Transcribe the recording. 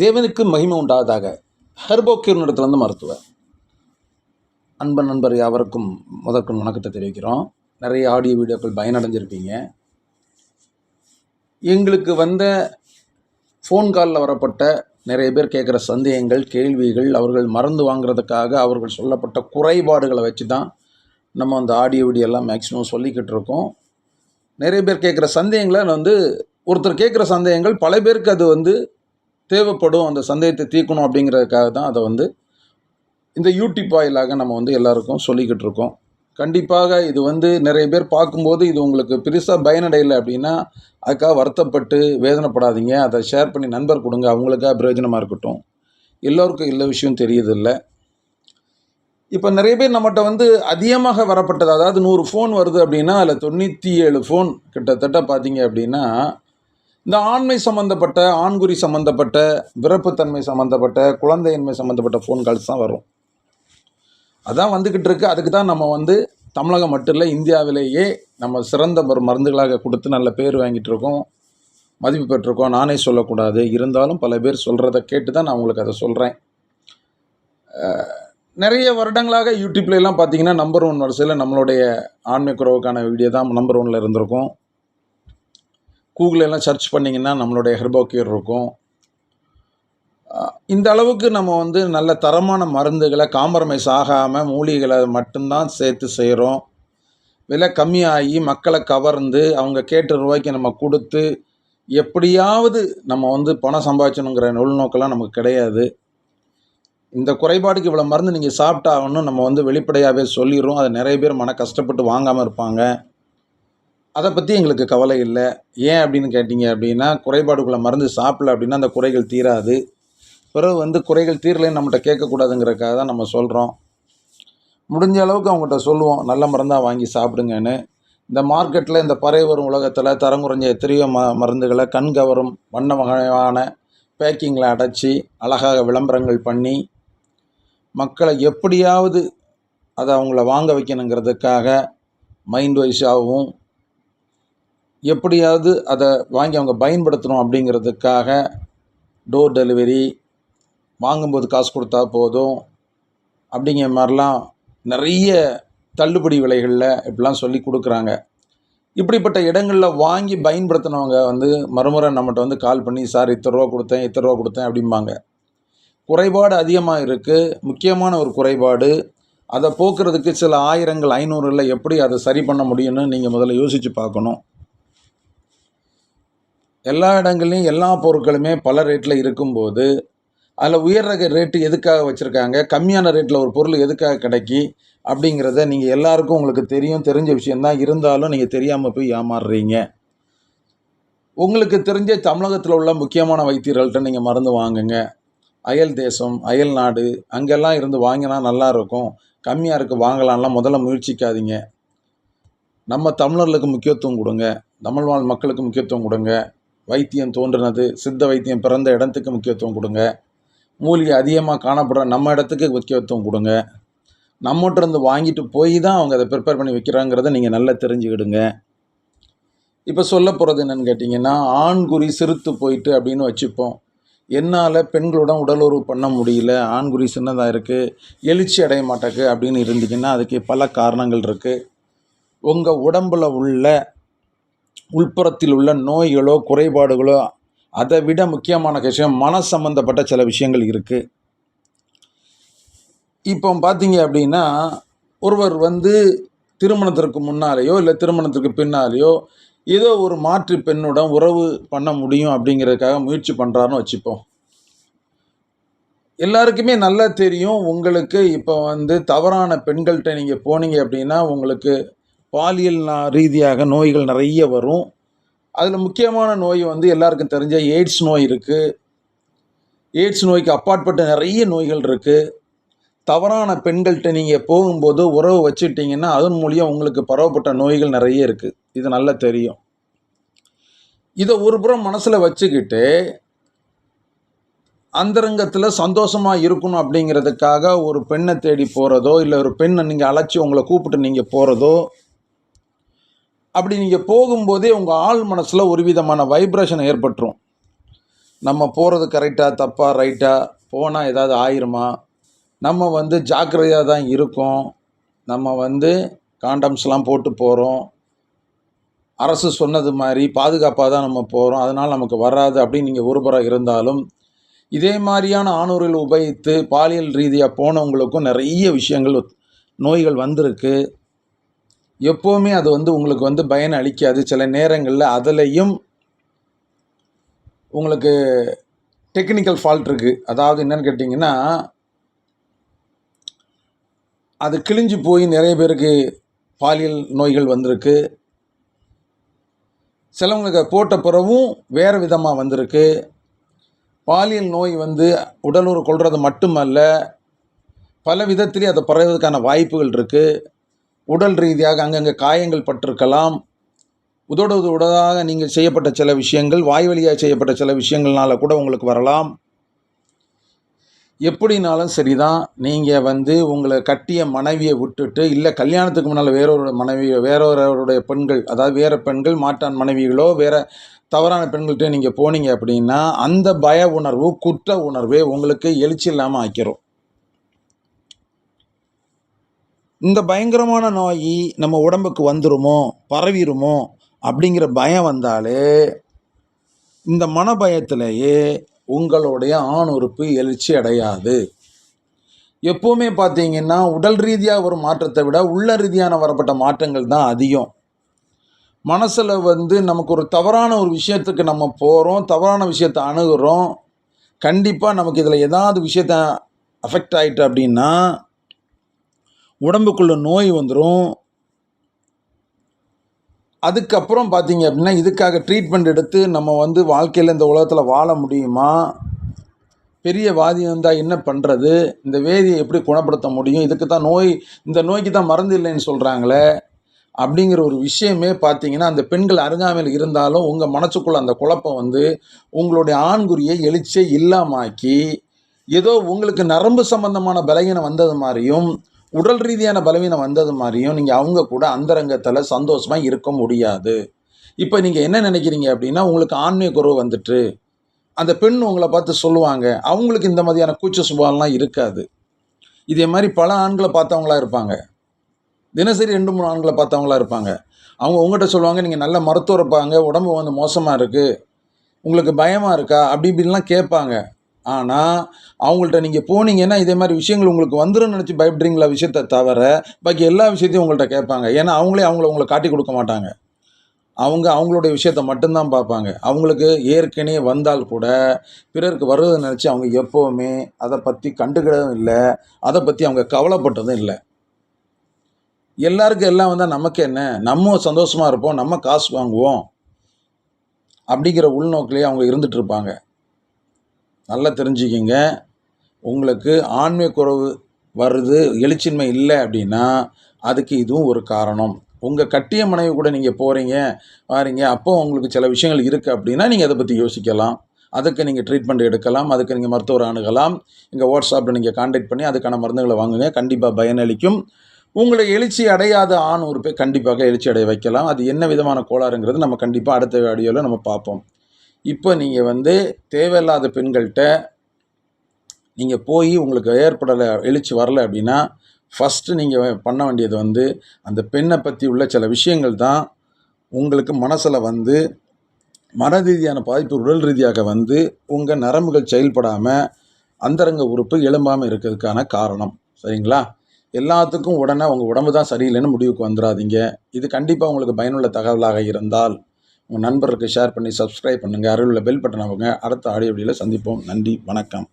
தேவனுக்கு மகிமை உண்டாவதாக ஹெர்போக்கியூர் இடத்துலேருந்து மருத்துவர் அன்பன் நண்பர் யாவருக்கும் முதற்கும் வணக்கத்தை தெரிவிக்கிறோம். நிறைய ஆடியோ வீடியோக்கள் பயனடைஞ்சிருப்பீங்க. எங்களுக்கு வந்த ஃபோன் காலில் வரப்பட்ட நிறைய பேர் கேட்குற சந்தேகங்கள் கேள்விகள் அவர்கள் மறந்து வாங்குறதுக்காக அவர்கள் சொல்லப்பட்ட குறைபாடுகளை வச்சு தான் நம்ம அந்த ஆடியோ வீடியோ எல்லாம் மேக்ஸிமம் சொல்லிக்கிட்டு இருக்கோம். நிறைய பேர் கேட்குற சந்தேகங்களை வந்து ஒருத்தர் கேட்குற சந்தேகங்கள் பல பேருக்கு அது வந்து தேவைப்படும் அந்த சந்தேகத்தை தீர்க்கணும் அப்படிங்கிறதுக்காக தான் அதை வந்து இந்த யூடியூப் வாயிலாக நம்ம வந்து எல்லாருக்கும் சொல்லிக்கிட்டு இருக்கோம். கண்டிப்பாக இது வந்து நிறைய பேர் பார்க்கும்போது இது உங்களுக்கு பெருசாக பயனடையலை அப்படின்னா அதுக்காக வருத்தப்பட்டு வேதனைப்படாதீங்க. அதை ஷேர் பண்ணி நண்பர் கொடுங்க. அவங்களுக்காக பிரயோஜனமாக இருக்கட்டும். எல்லோருக்கும் எல்லா விஷயம் தெரியுதில்லை இப்போ நிறைய பேர் நம்மகிட்ட வந்து அதிகமாக வரப்பட்டது அதாவது நூறு ஃபோன் வருது அப்படின்னா அதில் தொண்ணூற்றி ஏழு ஃபோன் கிட்டத்தட்ட பார்த்தீங்க அப்படின்னா இந்த ஆண்மை சம்மந்தப்பட்ட ஆண்குறி சம்மந்தப்பட்ட விரப்புத்தன்மை சம்மந்தப்பட்ட குழந்தையின்மை சம்மந்தப்பட்ட ஃபோன் கால்ஸ் தான் வரும். அதான் வந்துக்கிட்டு இருக்கு. அதுக்கு தான் நம்ம வந்து தமிழகம் மட்டும் இல்லை இந்தியாவிலேயே நம்ம சிறந்த ஒரு மருந்துகளாக கொடுத்து நல்ல பேர் வாங்கிட்டு இருக்கோம். மதிப்பு பெற்றிருக்கோம். நானே சொல்லக்கூடாது. இருந்தாலும் பல பேர் சொல்கிறத கேட்டு தான் நான் உங்களுக்கு அதை சொல்கிறேன் நிறைய வருடங்களாக யூடியூப்ல எல்லாம் பார்த்தீங்கன்னா நம்பர் ஒன் வரிசையில் நம்மளுடைய ஆன்மீக குறவுக்கான வீடியோ தான் நம்பர் ஒன்னில் இருந்திருக்கும். கூகுள் எல்லாம் சர்ச் பண்ணிங்கன்னா நம்மளுடைய ஹெர்போக்கியர் இருக்கும். இந்த அளவுக்கு நம்ம வந்து நல்ல தரமான மருந்துகளை காம்ப்ரமைஸ் ஆகாமல் மூலிகைகளை மட்டும்தான் சேர்த்து செய்கிறோம் விலை கம்மியாகி மக்களை கவர்ந்து அவங்க கேட்ட ரூபாய்க்கு நம்ம கொடுத்து எப்படியாவது நம்ம வந்து பணம் சம்பாதிச்சணுங்கிற உள்நோக்கெல்லாம் நமக்கு கிடையாது. இந்த குறைபாடுக்கு இவ்வளோ மருந்து நீங்கள் சாப்பிட்டாகணும் நம்ம வந்து வெளிப்படையாகவே சொல்லிடுறோம். அது நிறைய பேர் மன கஷ்டப்பட்டு வாங்காமல் இருப்பாங்க. அதை பற்றி எங்களுக்கு கவலை இல்லை. ஏன் அப்படின்னு கேட்டிங்க அப்படின்னா குறைபாடுக்குள்ளே மருந்து சாப்பிடல அப்படின்னா அந்த குறைகள் தீராது. பிறகு வந்து குறைகள் தீரலைன்னு நம்மகிட்ட கேட்கக்கூடாதுங்கிறதுக்காக தான் நம்ம சொல்கிறோம் முடிஞ்ச அளவுக்கு அவங்ககிட்ட சொல்லுவோம் நல்ல மருந்தாக வாங்கி சாப்பிடுங்கன்னு. இந்த மார்க்கெட்டில் இந்த பறை வரும் உலகத்தில் தரம் குறைஞ்ச எத்தனையோ ம மருந்துகளை கண் கவரும் வண்ண வகையான பேக்கிங்கில் அடைச்சி அழகாக விளம்பரங்கள் பண்ணி மக்களை எப்படியாவது அதை அவங்கள வாங்க வைக்கணுங்கிறதுக்காக மைண்ட் வைஸாகவும் எப்படியாவது அதை வாங்கி அவங்க பயன்படுத்தணும் அப்படிங்கிறதுக்காக டோர் டெலிவரி வாங்கும்போது காசு கொடுத்தா போதும் அப்படிங்கிற மாதிரிலாம் நிறைய தள்ளுபடி விலைகளில் இப்படிலாம் சொல்லி கொடுக்குறாங்க. இப்படிப்பட்ட இடங்களில் வாங்கி பயன்படுத்தினவங்க வந்து மறுமுறை நம்மகிட்ட வந்து கால் பண்ணி சார் இத்தனை ரூபா கொடுத்தேன் இத்தனை ரூபா கொடுத்தேன் அப்படிம்பாங்க. குறைபாடு அதிகமாக இருக்குது முக்கியமான ஒரு குறைபாடு அதை போக்குறதுக்கு சில ஆயிரங்கள் ஐநூறுல எப்படி அதை சரி பண்ண முடியும்னு நீங்கள் முதல்ல யோசித்து பார்க்கணும். எல்லா இடங்கள்லையும் எல்லா பொருட்களுமே பல ரேட்டில் இருக்கும்போது அதில் உயர் ரக ரேட்டு எதுக்காக வச்சுருக்காங்க? கம்மியான ரேட்டில் ஒரு பொருள் எதுக்காக கிடைக்கி? அப்படிங்கிறத நீங்கள் எல்லாருக்கும் உங்களுக்கு தெரியும் தெரிஞ்ச விஷயந்தான் இருந்தாலும் நீங்கள் தெரியாமல் போய் ஏமாறுறீங்க. உங்களுக்கு தெரிஞ்ச தமிழகத்தில் உள்ள முக்கியமான வைத்தியர்கள்ட்ட நீங்கள் மருந்து வாங்குங்க. அயல் தேசம் அயல் நாடு அங்கெல்லாம் இருந்து வாங்கினா நல்லா இருக்கும் கம்மியாக இருக்குது வாங்கலாம்லாம் முதல்ல முயற்சிக்காதீங்க. நம்ம தமிழர்களுக்கு முக்கியத்துவம் கொடுங்க. தமிழ் வாழ் மக்களுக்கு முக்கியத்துவம் கொடுங்க. வைத்தியம் தோன்றினது. சித்த வைத்தியம் பிறந்த இடத்துக்கு முக்கியத்துவம் கொடுங்க. மூலிகை அதிகமாக காணப்படுற நம்ம இடத்துக்கு முக்கியத்துவம் கொடுங்க. நம்மகிட்ட இருந்து வாங்கிட்டு போய் தான் அவங்க அதை ப்ரிப்பேர் பண்ணி வைக்கிறாங்கிறத நீங்கள் நல்லா தெரிஞ்சுக்கிடுங்க. இப்போ சொல்ல போகிறது என்னென்னு கேட்டிங்கன்னா ஆண்குறி சிறுத்து போயிட்டு அப்படின்னு வச்சுப்போம். என்னால் பெண்களுடன் உடலுறவு பண்ண முடியல. ஆண்குறி சின்னதாக இருக்குது எழுச்சி அடைய மாட்டேக்கு அப்படின்னு இருந்தீங்கன்னா அதுக்கு பல காரணங்கள் இருக்குது உங்கள் உடம்பில் உள்ள உள்புறத்தில் உள்ள நோய்களோ குறைபாடுகளோ அதை விட முக்கியமான விஷயம் மன சம்பந்தப்பட்ட சில விஷயங்கள் இருக்குது இப்போ பார்த்தீங்க அப்படின்னா ஒருவர் வந்து திருமணத்திற்கு முன்னாலேயோ இல்லை திருமணத்திற்கு பின்னாலேயோ ஏதோ ஒரு மாற்று பெண்ணுடன் உறவு பண்ண முடியும் அப்படிங்கிறதுக்காக முயற்சி பண்ணுறாருன்னு வச்சுப்போம். எல்லாருக்குமே நல்லா தெரியும் உங்களுக்கு இப்போ வந்து தவறான பெண்கள்கிட்ட நீங்கள் போனீங்க அப்படின்னா உங்களுக்கு பாலியல் ரீதியாக நோய்கள் நிறைய வரும். அதில் முக்கியமான நோய் வந்து எல்லாருக்கும் தெரிஞ்ச எய்ட்ஸ் நோய் இருக்குது எய்ட்ஸ் நோய்க்கு அப்பாற்பட்ட நிறைய நோய்கள் இருக்குது தவறான பெண்கள்கிட்ட நீங்கள் போகும்போது உறவு வச்சுக்கிட்டீங்கன்னா அதன் மூலியம் உங்களுக்கு பரவப்பட்ட நோய்கள் நிறைய இருக்குது இது நல்லா தெரியும். இதை ஒரு புறம் மனசில் வச்சுக்கிட்டு அந்தரங்கத்தில் சந்தோஷமாக இருக்கணும் அப்படிங்கிறதுக்காக ஒரு பெண்ணை தேடி போகிறதோ இல்லை ஒரு பெண்ணை நீங்கள் அழைச்சி உங்களை கூப்பிட்டு நீங்கள் போகிறதோ அப்படி நீங்கள் போகும்போதே உங்கள் ஆள் மனசில் ஒரு விதமான வைப்ரேஷன் ஏற்பட்டுரும். நம்ம போகிறது கரெக்டாக தப்பாக ரைட்டாக போனால் ஏதாவது ஆயிருமா? நம்ம வந்து ஜாக்கிரதையாக தான் இருக்கோம். நம்ம வந்து காண்டம்ஸ்லாம் போட்டு போகிறோம் அரசு சொன்னது மாதிரி பாதுகாப்பாக தான் நம்ம போகிறோம் அதனால் நமக்கு வராது அப்படின்னு நீங்கள் ஒருபுறம் இருந்தாலும் இதே மாதிரியான ஆணூரில் உபயோகித்து பாலியல் ரீதியாக போனவங்களுக்கும் நிறைய விஷயங்கள் நோய்கள் வந்திருக்கு. எப்போவுமே அது வந்து உங்களுக்கு வந்து பயன் அளிக்காது. சில நேரங்களில் அதுலேயும் உங்களுக்கு டெக்னிக்கல் ஃபால்ட் இருக்குது அதாவது என்னன்னு கேட்டிங்கன்னா அது கிழிஞ்சு போய் நிறைய பேருக்கு பாலியல் நோய்கள் வந்திருக்கு. சிலவங்களுக்கு போட்ட பிறவும் வேறு விதமாக வந்திருக்கு. பாலியல் நோய் வந்து உடலுறு கொள்வது மட்டுமல்ல பல விதத்திலே அதை பரவுவதற்கான வாய்ப்புகள் இருக்குது உடல் ரீதியாக அங்கங்கே காயங்கள் பட்டிருக்கலாம். உதோடு உடலாக நீங்கள் செய்யப்பட்ட சில விஷயங்கள் வாய் வழியாக செய்யப்பட்ட சில விஷயங்கள்னால கூட உங்களுக்கு வரலாம். எப்படினாலும் சரிதான். நீங்கள் வந்து உங்களை கட்டிய மனைவியை விட்டுட்டு இல்லை கல்யாணத்துக்கு முன்னால் வேறொரு மனைவி வேறொருடைய பெண்கள் அதாவது வேறு பெண்கள் மாட்டான் மனைவிகளோ வேறு தவறான பெண்கள்கிட்ட நீங்கள் போனீங்க அப்படின்னா அந்த பய உணர்வு குற்ற உணர்வே உங்களுக்கு எழுச்சி இல்லாமல் ஆக்கிரும். இந்த பயங்கரமான நோய் நம்ம உடம்புக்கு வந்துருமோ பரவிடுமோ அப்படிங்கிற பயம் வந்தாலே இந்த மனபயத்திலேயே உங்களுடைய ஆண் உறுப்பு எழுச்சி அடையாது. எப்போவுமே பார்த்தீங்கன்னா உடல் ரீதியாக ஒரு மாற்றத்தை விட உள்ள ரீதியான வரப்பட்ட மாற்றங்கள் தான் அதிகம். மனசில் வந்து நமக்கு ஒரு தவறான ஒரு விஷயத்துக்கு நம்ம போகிறோம் தவறான விஷயத்தை அணுகிறோம். கண்டிப்பாக நமக்கு இதில் ஏதாவது விஷயத்த அஃபெக்ட் ஆகிட்டு அப்படின்னா உடம்புக்குள்ள நோய் வந்துடும் அதுக்கப்புறம் பார்த்தீங்க அப்படின்னா இதுக்காக ட்ரீட்மெண்ட் எடுத்து நம்ம வந்து வாழ்க்கையில் இந்த உலகத்தில் வாழ முடியுமா? பெரிய வாதி வந்தால் என்ன பண்ணுறது இந்த வேதியை எப்படி குணப்படுத்த முடியும்? இதுக்கு தான் நோய் இந்த நோய்க்கு தான் மருந்து இல்லைன்னு சொல்கிறாங்களே அப்படிங்கிற ஒரு விஷயமே பார்த்தீங்கன்னா அந்த பெண்கள் அருகாமையில் இருந்தாலும் உங்கள் மனசுக்குள்ள அந்த குழப்பம் வந்து உங்களுடைய ஆண்குறியை எழுச்சியை இல்லாமாக்கி ஏதோ உங்களுக்கு நரம்பு சம்பந்தமான பலகீனம் வந்தது மாதிரியும் உடல் ரீதியான பலவீனம் வந்தது மாதிரியும் நீங்கள் அவங்க கூட அந்தரங்கத்தில் சந்தோஷமாக இருக்க முடியாது. இப்போ நீங்கள் என்ன நினைக்கிறீங்க அப்படின்னா உங்களுக்கு ஆன்மீக குறவு வந்துட்டு அந்த பெண் உங்களை பார்த்து சொல்லுவாங்க அவங்களுக்கு இந்த மாதிரியான கூச்ச சுபாவம்லாம் இருக்காது. இதே மாதிரி பல ஆண்களை பார்த்தவங்களா இருப்பாங்க. தினசரி ரெண்டு மூணு ஆண்களை பார்த்தவங்களா இருப்பாங்க. அவங்க உங்கள்கிட்ட சொல்லுவாங்க நீங்கள் நல்ல மருத்துவம் இருப்பாங்க உடம்பு வந்து மோசமாக இருக்குது உங்களுக்கு பயமாக இருக்கா? அப்படி இப்படின்லாம் கேட்பாங்க. ஆனால் அவங்கள்ட்ட நீங்கள் போனீங்கன்னா இதே மாதிரி விஷயங்கள் உங்களுக்கு வந்துடும் நினச்சி பயப்படுறீங்களா விஷயத்தை தவிர பாக்கி எல்லா விஷயத்தையும் உங்கள்கிட்ட கேட்பாங்க. ஏன்னா அவங்களே அவங்கள உங்களை காட்டி கொடுக்க மாட்டாங்க. அவங்க அவங்களுடைய விஷயத்த மட்டும்தான் பார்ப்பாங்க. அவங்களுக்கு ஏற்கனவே வந்தால் கூட பிறருக்கு வருவதை நினச்சி அவங்க எப்போவுமே அதை பற்றி கண்டுக்கிறதும் இல்லை. அதை பற்றி அவங்க கவலைப்பட்டதும் இல்லை. எல்லாருக்கும் எல்லாம் வந்தால் நமக்கு என்ன? நம்ம சந்தோஷமாக இருப்போம் நம்ம காசு வாங்குவோம். அப்படிங்கிற உள்நோக்கிலேயே அவங்க இருந்துகிட்ருப்பாங்க இருப்பாங்க. நல்லா தெரிஞ்சுக்கிங்க. உங்களுக்கு ஆண்மை குறைவு வருது எழுச்சின்மை இல்லை அப்படின்னா அதுக்கு இதுவும் ஒரு காரணம். உங்கள் கட்டிய மனைவி கூட நீங்கள் போகிறீங்க வாரீங்க அப்போ உங்களுக்கு சில விஷயங்கள் இருக்குது அப்படின்னா நீங்கள் அதை பற்றி யோசிக்கலாம். அதுக்கு நீங்கள் ட்ரீட்மெண்ட் எடுக்கலாம் அதுக்கு நீங்கள் மருத்துவர் அணுகலாம் இங்கே வாட்ஸ்அப்பில் நீங்கள் காண்டாக்ட் பண்ணி அதுக்கான மருந்துகளை வாங்குங்க கண்டிப்பாக பயனளிக்கும் உங்களை எழுச்சி அடையாத ஆண் உறுப்பை கண்டிப்பாக எழுச்சி அடைய வைக்கலாம். அது என்ன விதமான கோளாறுங்கிறது நம்ம கண்டிப்பாக அடுத்த வீடியோவில் நம்ம பார்ப்போம். இப்போ நீங்கள் வந்து தேவையில்லாத பெண்கள்கிட்ட நீங்கள் போய் உங்களுக்கு ஏற்படலை எழுச்சி வரல அப்படின்னா ஃபஸ்ட்டு நீங்கள் பண்ண வேண்டியது வந்து அந்த பெண்ணை பற்றி உள்ள சில விஷயங்கள் தான் உங்களுக்கு மனசில் வந்து மன ரீதியான பாதிப்பு உடல் ரீதியாக வந்து உங்கள் நரம்புகள் செயல்படாமல் அந்தரங்க உறுப்பு எழும்பாமல் இருக்கிறதுக்கான காரணம். சரிங்களா? எல்லாத்துக்கும் உடனே உங்கள் உடம்பு தான் சரியில்லைன்னு முடிவுக்கு வந்துடாதீங்க இது கண்டிப்பாக உங்களுக்கு பயனுள்ள தகவலாக இருந்தால் உங்கள் நண்பர்களுக்கு ஷேர் பண்ணி சப்ஸ்கிரைப் பண்ணுங்கள் அருகில் பெல் பட்டன் அவங்க அடுத்த ஆடியோ வீடியோவில் சந்திப்போம். நன்றி. வணக்கம்.